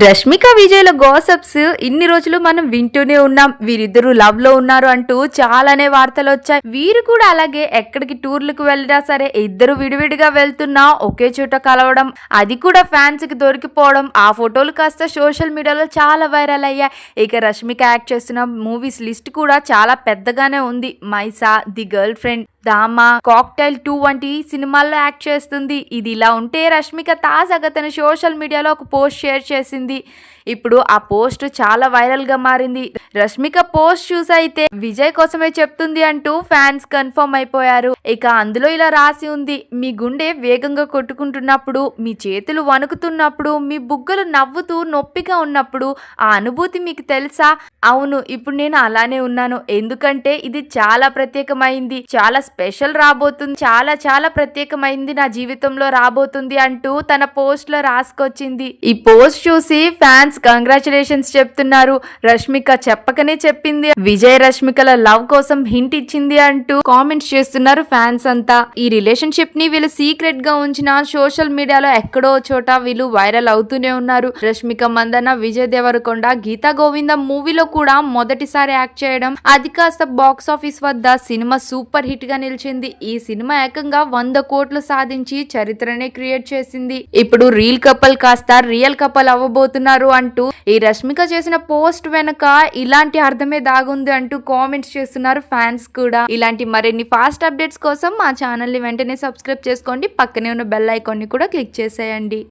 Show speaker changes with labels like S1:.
S1: రష్మిక విజయ్ల గోసప్స్ ఇన్ని రోజులు మనం వింటూనే ఉన్నాం. వీరిద్దరూ లవ్లో ఉన్నారు అంటూ చాలానే వార్తలు వచ్చాయి. వీరు కూడా అలాగే ఎక్కడికి టూర్లకు వెళ్ళినా సరే ఇద్దరు విడివిడిగా వెళ్తున్నా ఒకే చోట కలవడం అది కూడా ఫ్యాన్స్కి దొరికిపోవడం ఆ ఫోటోలు కాస్త సోషల్ మీడియాలో చాలా వైరల్ అయ్యాయి. ఇక రష్మిక యాక్ట్ చేస్తున్న మూవీస్ లిస్ట్ కూడా చాలా పెద్దగానే ఉంది. Mysaa the girlfriend Thama cocktail two వంటి సినిమాల్లో యాక్ట్ చేస్తుంది. ఇది ఇలా ఉంటే రష్మిక తాజాగా తన సోషల్ మీడియాలో ఒక పోస్ట్ షేర్ చేసింది. ఇప్పుడు ఆ పోస్ట్ చాలా వైరల్గా మారింది. రష్మిక పోస్ట్ చూసి అయితే విజయ్ కోసమే చెప్తుంది అంటూ ఫ్యాన్స్ కన్ఫర్మ్ అయిపోయారు. ఇక అందులో ఇలా రాసి ఉంది మీ గుండె వేగంగా కొట్టుకుంటున్నప్పుడు మీ చేతులు వణుకుతున్నప్పుడు మీ బుగ్గలు నవ్వుతూ నొప్పిగా ఉన్నప్పుడు ఆ అనుభూతి మీకు తెలుసా? అవును ఇప్పుడు నేను అలానే ఉన్నాను. ఎందుకంటే ఇది చాలా ప్రత్యేకమైంది. చాలా స్పెషల్ రాబోతుంది. చాలా చాలా ప్రత్యేకమైంది నా జీవితంలో రాబోతుంది అంటూ తన పోస్ట్లో రాసుకొచ్చింది. ఈ పోస్ట్ చూసి ఫ్యాన్స్ కంగ్రాచులేషన్స్ చెప్తున్నారు. రష్మిక చెప్పకనే చెప్పింది. విజయ్ రష్మికల లవ్ కోసం హింట్ ఇచ్చింది అంటూ కామెంట్స్ చేస్తున్నారు ఫ్యాన్స్ అంతా. ఈ రిలేషన్షిప్ని వీళ్ళు సీక్రెట్గా ఉంచిన సోషల్ మీడియాలో ఎక్కడో చోట వీళ్ళు వైరల్ అవుతూనే ఉన్నారు. రష్మిక మందన విజయ్ దేవరకొండ గీతా గోవిందం మూవీలో కూడా మొదటిసారి యాక్ట్ చేయడం అది కాస్త బాక్స్ ఆఫీస్ వద్ద సినిమా సూపర్ హిట్గా నిలిచింది. ఈ సినిమా ఏకంగా వంద కోట్లు సాధించి చరిత్రనే క్రియేట్ చేసింది. ఇప్పుడు రీల్ కపల్ కాస్త రియల్ కపల్ అవ్వబోతున్నారు అంటూ ఈ రష్మిక చేసిన పోస్ట్ వెనక ఇలాంటి అర్థమే దాగుంది అంటూ కామెంట్స్ చేస్తున్నారు ఫ్యాన్స్ కూడా. ఇలాంటి మరిన్ని ఫాస్ట్ అప్డేట్స్ కోసం మా ఛానల్ని వెంటనే సబ్స్క్రైబ్ చేసుకోండి. పక్కనే ఉన్న బెల్ ఐకాన్ని కూడా క్లిక్ చేసేయండి.